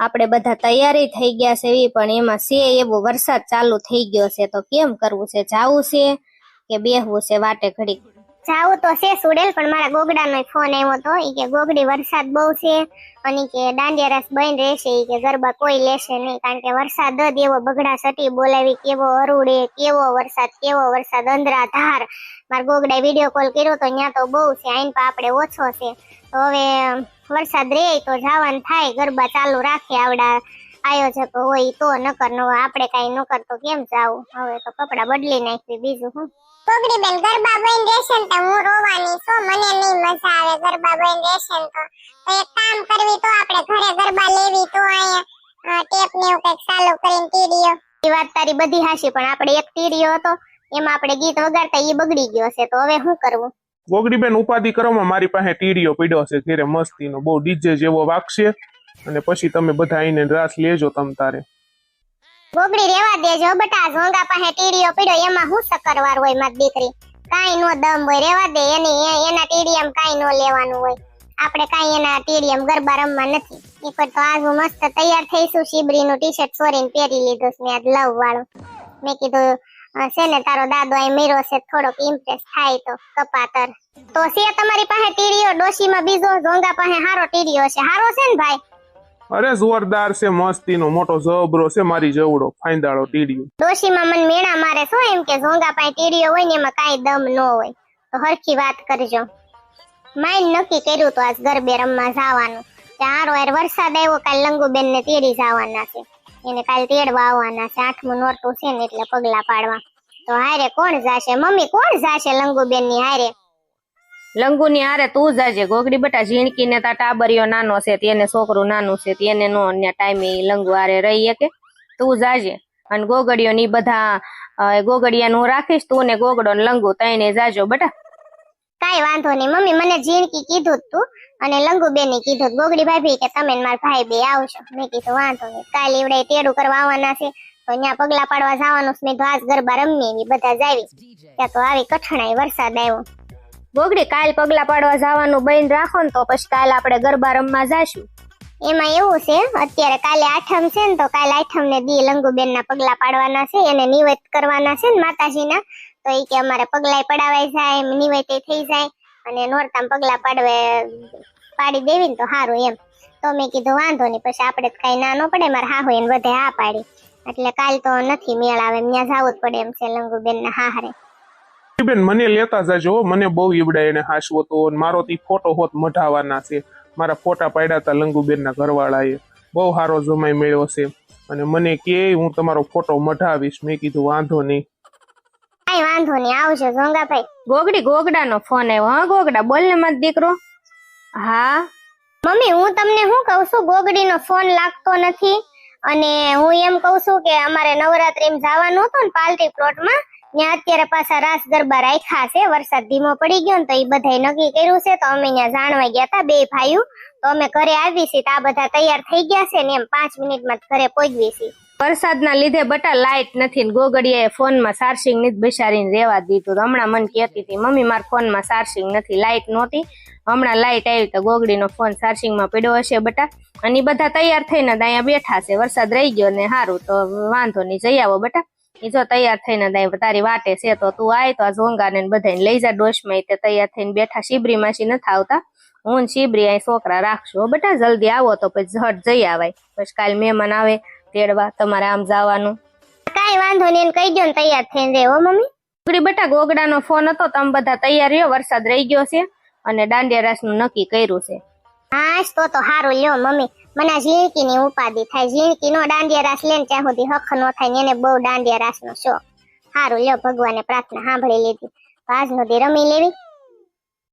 આપણે બધા તૈયારી થઈ ગયા છે એવી, પણ એમાં છે એવો વરસાદ ચાલુ થઈ ગયો છે. તો કેમ કરવું છે? જાવું છે કે બેહવું છે? વાટે ઘડી જાવું તો છે સુડેલ, પણ મારા ગોગડાનો ફોન આવ્યો હતો એ કે, ગોગડી, વરસાદ બહુ છે. અને કે દાંડિયા રાસ બન રહેશે. એ કે, ગરબા કોઈ લેશે નહીં. કારણ કે વરસાદ જ એવો બગડા સટી બોલાવી, કેવો અરુડે, કેવો વરસાદ કેવો વરસાદ અંદરા ધાર મારા ગોગડાએ વીડિયો કોલ કર્યો તો ત્યાં તો બહુ છે, આઈન પા આપણે ઓછો છે. તો હવે વરસાદ રે, તો જવાનું થાય, ગરબા ચાલુ રાખે આવડા આયોજકો હોય તો, નકર નો આપણે કાંઈ નકર તો કેમ જાવું? હવે તો કપડા બદલી નાખવી બીજું હું? કોગડી બેન ગરબા બંધ રહેશે ને તો હું રોવાની છું મને નહીં મજા આવે ગરબા બંધ રહેશે ને તો. તો એક કામ કરવી તો આપણે ઘરે ગરબા લેવી તો અહીંયા ટેપ ને એવું કંઈક ચાલુ કરીને ટીડીઓ. એ વાત તારી બધી હાશી પણ આપણે એક ટીડીઓ હતો એમાં આપણે ગીત વગાડતા એ બગડી ગયો છે તો હવે શું કરવું? ગોગડીબેન ઉપાધિ કરવામાં મારી પાસે ટીડીઓ પીડ્યો છે ઘેરે મસ્તીનો બહુ ડીજે જેવો વાગશે અને પછી તમે બધા આઈને રાસ લેજો તમ તારે. ગોગડી રેવા દેજો, બટા ઝોંગા પાસે ટીડીઓ પીડ્યો, એમાં શું સકરવાર હોય મારી દીકરી? કાઈ નો દમ હોય રેવા દે, એની એના ટીડીએમ કઈ નો લેવાનું હોય. આપણે કાઈ એના ટીડીએમ ગરબા રમવા નથી. એક વાર તો આજ હું મસ્ત તૈયાર થઈશું, શિબરીનું ટી શર્ટ સોરીને પહેરી લીધું છે આજ લવ વાળું. મેં કીધું છે ને, તારો દાદો અહીં મેરો છે, થોડોક ઇમ્પ્રેસ થાય તો કપાતર. તો છે તમારી પાસે ટીડીઓ, ડોશીમાં બીજો ઝોંગા પાસે હારો ટીડીઓ છે. હારો છે ને ભાઈ? અરે જોરદાર છે, મસ્તીનો, મોટો જબરો છે, મારી જવડો ફાંદાળો ટીડીયો ડોશીમાં મને મેણા મારે શું એમ કે ઝોંગા પાસે ટીડીયો હોય ને એમાં કાંઈ દમ ન હોય. તો હરખી વાત કરજો. માઇન નક્કી કર્યું તો આજ ગરબે રમવા જવાનું. હારો યાર વરસાદ આવ્યો, કાલ લંગુબેન ને તેડી જવાના છે. એને કાલ તેડવા આવવાના છે, આઠમું નોરતું છે ને એટલે પગલા પાડવા. તો હારે કોણ જાશે? મમ્મી કોણ જાશે લંગુબેનની હારે? લંગુની હારે તું જાજે. ગોગડી ઝીણકી ને તા ટાબરિયો નાનો છે, તેને છોકરું નાનું છે, તેને નો અન્ય ટાઈમે લંગુ હારે રહી કે તું જાજે. અને ગોગડીઓ ની બધા ગોગડિયા હું રાખીશ તું ને ગોગડો ને લંગુ તઈને જાજો બટા. કાંઈ વાંધો નહીં. મમ્મી મને જીણકી કીધું તું અને લંગુ બેને કીધું. ગોગડી ભાભી કે તમે મારા ભાઈ બે આવશો. મેં કીધું વાંધો નહીં. કાલ એવડે તેડું કરવા આવવાના છે. તો ત્યાં પગલા પાડવા જવાનું છે. મેં તો ગરબા રમીએ ની બધા જાવી ત્યાં તો આવી કઠણાઈ વરસાદ આવ્યો. ગોગડી કાલ પગલા પાડવા જવાનું બંધ રાખો ને તો પછી કાલ આપણે ગરબા રમવા જાશું. એમાં એવું છે, અત્યારે કાલે આઠમ છે ને તો કાલે આઠમ ને દી લંગુબેન ના પગલા પાડવાના છે, એને નિવેદ કરવાના છે ને માતાજીના. તો એ કે અમારે પગલાય પડાવાઈ જાય નિવેદ થઈ જાય, અને નોરતામ પગલા પાડવે, પાડી દેવી ને તો સારું એમ. તો મેં કીધું વાંધો નહીં, પછી આપણે કઈ ના ન પડે, મારે હા હોય એને બધે હા પાડી. એટલે કાલ તો નથી મેળ આવે ત્યાં જવું જ પડે એમ છે લંગુબેન ના હારે બેન મને લેતા જાજો મને બહુ ઈવડે એને હાસવો તો મારો થી ફોટો હોત મઢાવાના છે. મારા ફોટા પાડ્યા હતા લંગુબેનના ઘરવાળાએ. બહુ સારો જમાઈ મેળ્યો છે. અને મને કે હું તમારો ફોટો મઢાવીશ. મેં કીધું વાંધો નહીં. કઈ વાંધો નહીં. આવજો ગંગાભાઈ. ગોગડી ગોગડાનો ફોન આવ્યો. હા ગોગડા બોલ ને મત દીકરો. હા? મમ્મી હું તમને શું કહું છું? ગોગડીનો ફોન લાગતો નથી. અને હું એમ કહું છું કે અમારે નવરાત્રીમાં જવાનું હતું ને પાલટી પ્લોટમાં ત્યાં અત્યારે પાછા રાસ ગરબા રાખ્યા છે, વરસાદ ધીમો પડી ગયો ને તો એ બધાય નક્કી કર્યું છે, તો અમે ત્યાં જાણવા ગયા હતા બે ભાઈઓ, તો અમે ઘરે આવી છીએ, તો આ બધા તૈયાર થઈ ગયા છે ને એમ પાંચ મિનિટમાં ઘરે પહોંચવી છીએ. વરસાદના લીધે બટા લાઇટ નથી ને ગોગડીએ ફોનમાં ચાર્જિંગ નથી બેસાડીને રહેવા દીધું. તો હમણાં મને કહેતી હતી, મમ્મી, મારા ફોનમાં ચાર્જિંગ નથી લાઇટ નહોતી. હમણાં લાઇટ આવી તો ગોગડીનો ફોન ચાર્જિંગમાં પડ્યો હશે બટા. અને બધા તૈયાર થઈને અહીંયા બેઠા છે, વરસાદ રહી ગયો ને સારું તો વાંધો નહીં, જઈ આવો બટા. ઈ જો તૈયાર થઈને દાય તારી વાટે છે તો તું આય તો આ ઝોંગાને ને બધાને લઈ જા ડોશમાં તે તૈયાર થઈને બેઠા. શિબરી માસી નથી આવતા. હું શિબરી અહીં છોકરા રાખશું. બેટા જલ્દી આવો તો પછી ઝટ જઈ આવાય. પછી કાલ મહેમાન આવે તેડવા તમારે આમ જવાનું. કાંઈ વાંધો નહીં કહી દો ને તૈયાર થઈને રહેવો મમ્મી. છોકરી બેટા ગોગડાનો ફોન હતો તમે બધા તૈયાર રહ્યો વરસાદ રહી ગયો છે અને દાંડિયા રાસનું નક્કી કર્યું છે. હા તો તો હારું લ્યો મમ્મી. મને ઝીણકી ની ઉપાધિ થાય. ઝીણકી નો દાંડિયા રાસ લે ત્યાં સુધી હખ નો થાય ને એને બહુ દાંડિયા રાસ નો શોખ હારું લ્યો ભગવાને પ્રાર્થના સાંભળી લીધી. તો આજ સુધી રમી લેવી.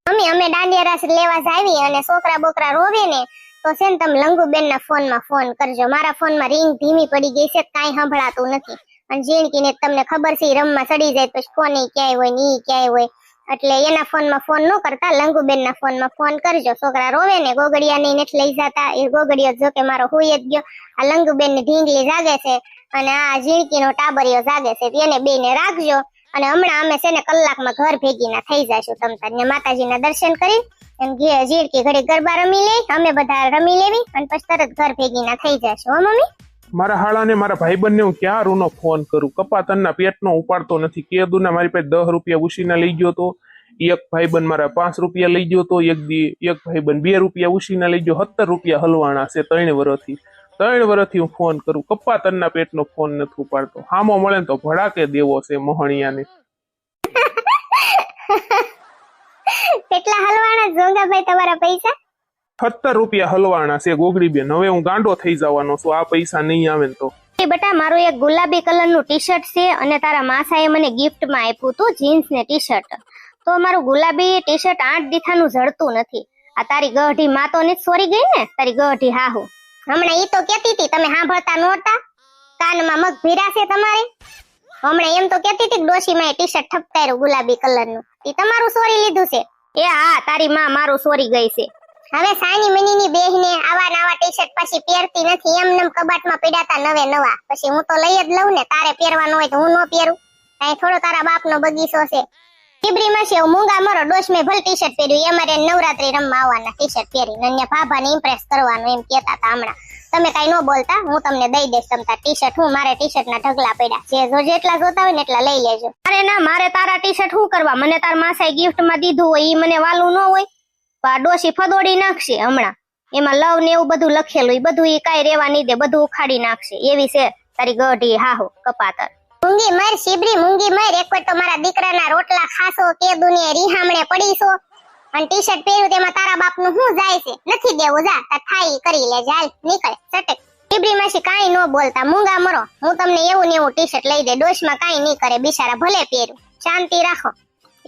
મમ્મી, અમે દાંડિયા રાસ લેવા જાવી અને છોકરા બોકરા રોવે ને તો છે ને તમે લંગુબેન ના ફોનમાં ફોન કરજો. મારા ફોનમાં રિંગ ધીમી પડી ગઈ છે, કઈ સંભળાતું નથી. અને ઝીણકી ને તમને ખબર છે રમમાં ચડી જાય પછી ફોન ક્યાંય હોય ને ઈ ક્યાંય હોય. એટલે એના ફોનમાં ફોન ન કરતા લંગુબેન ના ફોનમાં ફોન કરજો. છોકરા રોવે ને, ગોગડિયા ને નથી લઈ જતા. એ ગોગડિયો જો કે મારો હુઈ જ ગયો. આ લંગુબેનની ઢીંગલી જાગે છે અને આ ઝીણકી નો ટાબરિયો જાગે છે. તેને બે ને રાખજો અને હમણાં અમે છે ને કલાકમાં ઘર ભેગી ના થઈ જશું તમતા ને માતાજીના દર્શન કરી એમ ઝીણકી ઘડી ગરબા રમી લે. અમે બધા રમી લેવી અને પછી તરત ઘર ભેગી ના થઈ જશું હો મમ્મી? મારા હાળાને મારા ભાઈબંધને હું ક્યાં રૂનો ફોન કરું? કપાતનના પેટનો ઉપાડતો નથી. કેદુના મારી પાસે દસ રૂપિયા ઉછીના લઈ ગયો તો, એક ભાઈબંધ મારા પાંચ રૂપિયા લઈ ગયો તો, એક દી, એક ભાઈબંધ બે રૂપિયા ઉછીના લઈ ગયો. સત્તર રૂપિયા હલવાણા છે ત્રણ વર્ષથી ત્રણ વર્ષથી હું ફોન કરું. કપાતનના પેટનો ફોન નથી ઉપાડતો. હામો મળે તો ભડાકે દેવો છે મોહણિયાને. કેટલા હલવાના જોગાભાઈ તમારા પૈસા? સત્તર રૂપિયા હલવાના છે ગોગડી બેન હવે હું ગાંડો થઈ જવાનો છું, આ પૈસા નહીં આવે ને તો. એ મારું એક ગુલાબી કલરનું ટી શર્ટ છે અને તારા માસાએ મને ગિફ્ટમાં આપ્યું હતું જીન્સ ને ટી શર્ટ તો મારું ગુલાબી ટી શર્ટ આઠ દીઠાનું જડતું નથી. આ તારી ગઢી માં તો નથી સોરી ગઈ ને? તારી ગઢી હાહુ. હમણાં ઈ તો કેતી હતી, તમે સાંભળતા નહોતા? કાનમાં મગ ભીરા છે તમારે? હમણાં એમ તો કેતી હતી ડોશીમાં ટી શર્ટ ઠપકાર્યું ગુલાબી કલરનું. ઈ તમારું સોરી લીધું છે? એ હા, તારી માં મારું સોરી ગઈ છે. હવે સાની મનીની બેહને આવા નવા ટી શર્ટ પછી પહેરતી નથી. એમ નેમ કબાટમાં પીડાતા નવે નવા. પછી હું તો લઈ જ લઉં ને, તારે પહેરવાનું હોય તો હું ન પહેરું. કાંઈ થોડો તારા બાપનો બગીચો છે. ટીબરી માં મૂંગા મરો, ડોશ મેં ભલ ટી શર્ટ પહેર્યું. એ મારે નવરાત્રી રમવા આવવાના ટી શર્ટ પહેરી નન્ય ભાભાને ઇમ્પ્રેસ કરવાનું એમ કેતા હતા હમણાં. તમે કઈ ન બોલતા, હું તમને દઈ દઈશ તમતા ટી શર્ટ હું મારે ટી શર્ટ ના ઢગલા પડ્યા. જે જો જેટલા જોતા હોય ને એટલા લઈ લેજો. અરે ના, મારે તારા ટી શર્ટ શું કરવા? મને તાર માસાએ ગિફ્ટમાં દીધું હોય, ઈ મને વાલું ન હોય. ડોશી ફદોડી નાખશે હમણાં. એમાં લવ ને એવું બધું લખેલું એ બધું એ કાંઈ રેવા નહીં દે, બધું ઉખાડી નાખશે. એવી છે તારી ગઢી, હાહો, કપાતર. મૂંગી મર, શીબરી, મૂંગી મર. એક તો મારા દીકરાના રોટલા ખાશો, કે દુનિયા રીહામણે પડીશો. અને ટી શર્ટ પહેર્યું તેમાં તારા બાપનું શું જાય છે? નથી દેવું, જા થાય કરી લે જાલ નીકળ સટક માસી કાંઈ ન બોલતા. મૂંગા મરો. હું તમને એવું ને એવું ટી શર્ટ લઈ દે, ડોશમાં કાંઈ નહીં કરે, બિચારા ભલે પહેર્યું. શાંતિ રાખો.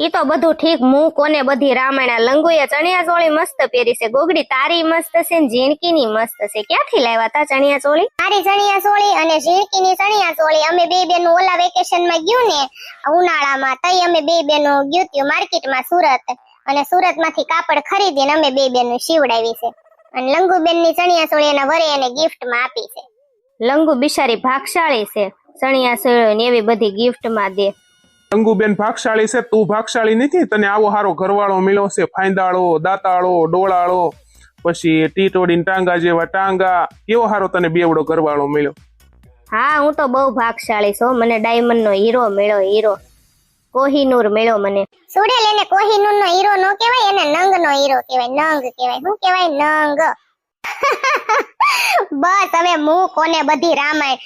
ઈ તો બધું ઠીક. હું કોને બધી રામાયણા લંગુએ ચણિયા ચોળી મસ્ત પહેરી છે. ગોગડી તારી મસ્ત છે ને ઝીણકીની મસ્ત છે. ક્યાંથી લાવ્યા તા ચણિયા ચોળી તારી ચણિયા ચોળી અને ઝીણકીની ચણિયા ચોળી અમે બે બેન ઓલા વેકેશનમાં ગયું ને ઉનાળામાં તઈ અમે બે બેનો ગયું ત્યું માર્કેટમાં સુરત. અને સુરતમાંથી કાપડ ખરીદીને અમે બે બેનું સીવડાવી છે. અને લંગુબેનની ચણિયા ચોળી એના વરે એને ગિફ્ટમાં આપી છે. લંગુ બિચારી ભાગશાળી છે. ચણિયા ચોળી ને એવી બધી ગિફ્ટમાં દે. અંગુબેન ભાગશાળી છે તું ભાગશાળી નથી તને આવો હારો ઘરવાળો મળ્યો છે ફાંદાળો દાતાળો ડોળાળો પછી ટીટોડીન ટાંગા જેવા ટાંગા કેવો હારો તને બેવડો ઘરવાળો મળ્યો? હા હું તો બહુ ભાગશાળી છું મને ડાયમંડ નો હીરો મળ્યો હીરો. કોહિનૂર મળ્યો મને. સુરેલ એને કોહિનૂર નો હીરો નો કહેવાય એને નંગ નો હીરો કહેવાય નંગ કહેવાય. શું કહેવાય? નંગ. બસ હવે હું કોને બધી રામાયણ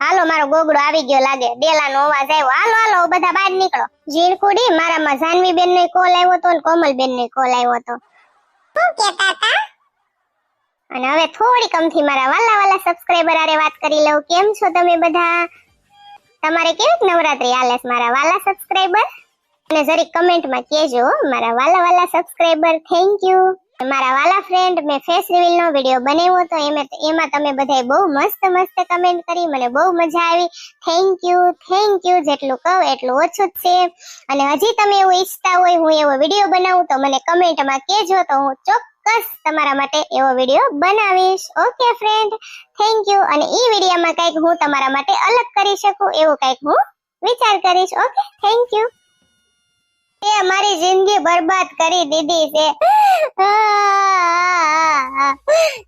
હાલો મારો ગોગડો આવી ગયો લાગે. ડેલાનો અવાજ આવ્યો. હાલો હાલો બધા બહાર નીકળો. ઝીણકુડી મારામાં જાનવી બેન નો કોલ આવ્યો હતો અને કોમલ બેન નો કોલ આવ્યો હતો. શું કેતા હતા? અને હવે થોડીક અમથી મારા વાલા વાલા સબસ્ક્રાઇબર આરે વાત કરી લઉં. કેમ છો તમે બધા? તમારે કેવી નવરાત્રી હાલે છે મારા વાલા સબસ્ક્રાઇબર અને જરીક કમેન્ટમાં કહેજો હો, મારા વાલા વાલા સબસ્ક્રાઇબર થેન્ક યુ મારા વાલા ફ્રેન્ડ મેં ફેસ રિવીલ નો વિડિયો બનાવ્યો તો એમાં તમે બધાએ બહુ મસ્ત મસ્ત કમેન્ટ કરી. મને બહુ મજા આવી. થેન્ક યુ થેન્ક યુ જેટલું કહું એટલું ઓછું જ છે. અને હજી તમે એવું ઈચ્છતા હોય હું એવો વીડિયો બનાવું, તો મને કમેન્ટમાં કહેજો તો હું ચોક્કસ તમારા માટે એવો વીડિયો બનાવીશ. ઓકે ફ્રેન્ડ થેન્ક યુ અને ઈ વિડીયોમાં કંઈક હું તમારા માટે અલગ કરી શકું, એવું કંઈક હું વિચાર કરીશ. ઓકે થેન્ક યુ તે મારી જિંદગી બરબાદ કરી દીધી છે.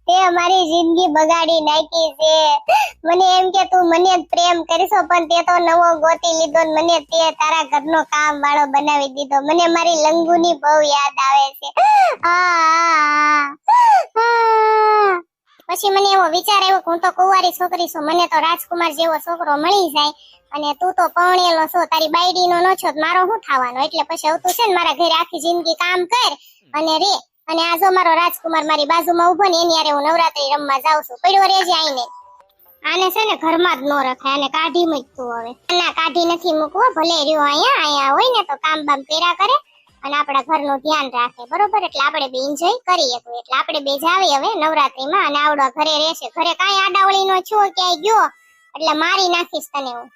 તે મારી જિંદગી બગાડી નાખી છે. મને એમ કે તું મને પ્રેમ કરીશો, પણ તે તો નવો ગોતી લીધો ને મને તે તારા ઘરનો કામ વાળો બનાવી દીધો. મને મારી લંગુની બહુ યાદ આવે છે. પછી મને એવો વિચાર આવ્યો હું તો કુંવારી છોકરી છું. મને તો રાજકુમાર જેવો છોકરો મળી જાય અને તું તો પૌણેલો છો, તારી બાયડીનો નો છો મારો શું થવાનો? એટલે પછી હવે તું છે ને મારા ઘરે આખી જિંદગી કામ કર અને રે. અને આજો મારો રાજકુમાર મારી બાજુમાં ઊભો ને એની હું નવરાત્રી રમવા જાઉં છું. પડ્યો રેજે આઈને. આને છે ને ઘરમાં જ ન રખાય, આને કાઢી મૂકતું હવે. ના કાઢી નથી મૂકવો, ભલે રહ્યો અહીંયા અહીંયા હોય ને તો કામ બામ પેરા કરે. અને આપણા ઘરનું ધ્યાન રાખે, બરોબર? એટલે આપણે બે એન્જોય કરીએ તો એટલે આપણે બે જાવી હવે નવરાત્રીમાં અને આવડો ઘરે રહેશે. ઘરે કાંઈ આડાવળી નો છો, ક્યાંય ગયો? એટલે મારી નાખીશ તને હું.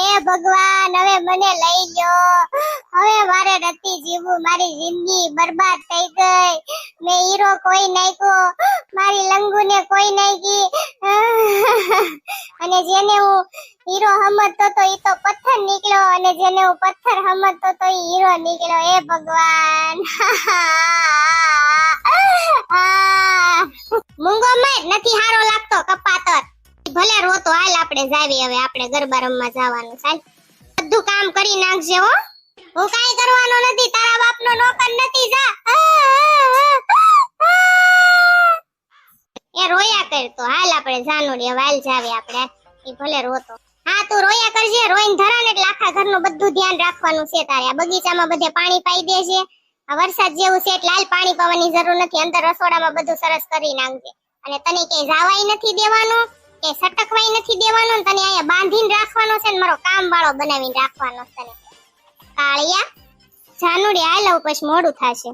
એ ભગવાન, હવે મને લઈ ગયો હવે મારે નથી જીવવું, મારી જિંદગી બરબાદ થઈ ગઈ. મેં હીરો કોઈ નાખ્યો મારી લંગુને કોઈ નાખી અને જેને હું હીરો સમજતો તો ઈ તો પથ્થર નીકળ્યો, અને જેને હું પથ્થર સમજતો તો ઈ હીરો નીકળ્યો. એ ભગવાન. મૂંગો મેં નથી હારો લાગતો, કપાતર. ભલે રોતો, હાલ આપણે જાવી, હવે આપણે ગરબા રમવા જવાનું સાહેબ બધું કામ કરી નાખજે હો. હું કાઈ કરવાનો નથી, તારા બાપનો નોકર નથી, જા. એ રોયા કરતો હાલ આપણે જાનુડી વાલ જાવી આપણે. એ ભલે રોતો. હા, તું રોયા કરજે. રોઈન ધરાને એટલે આખા ઘરનું બધું ધ્યાન રાખવાનું છે તારે. આ બગીચામાં બધે પાણી પાઈ દેજે આ વરસાદ જેવું છે એટલે હાલ પાણી પાવાની જરૂર નથી. અંદર રસોડામાં બધું સરસ કરી નાખજે. અને તને ક્યાંય જાવાય નથી દેવાનું, કે સટકવાય નથી દેવાનું, તને અહીંયા બાંધીને રાખવાનો છે ને મારો કામ વાળો બનાવીને રાખવાનો છે તને. કાળિયા જાનુડી હાલ આવું પછી મોડું થશે.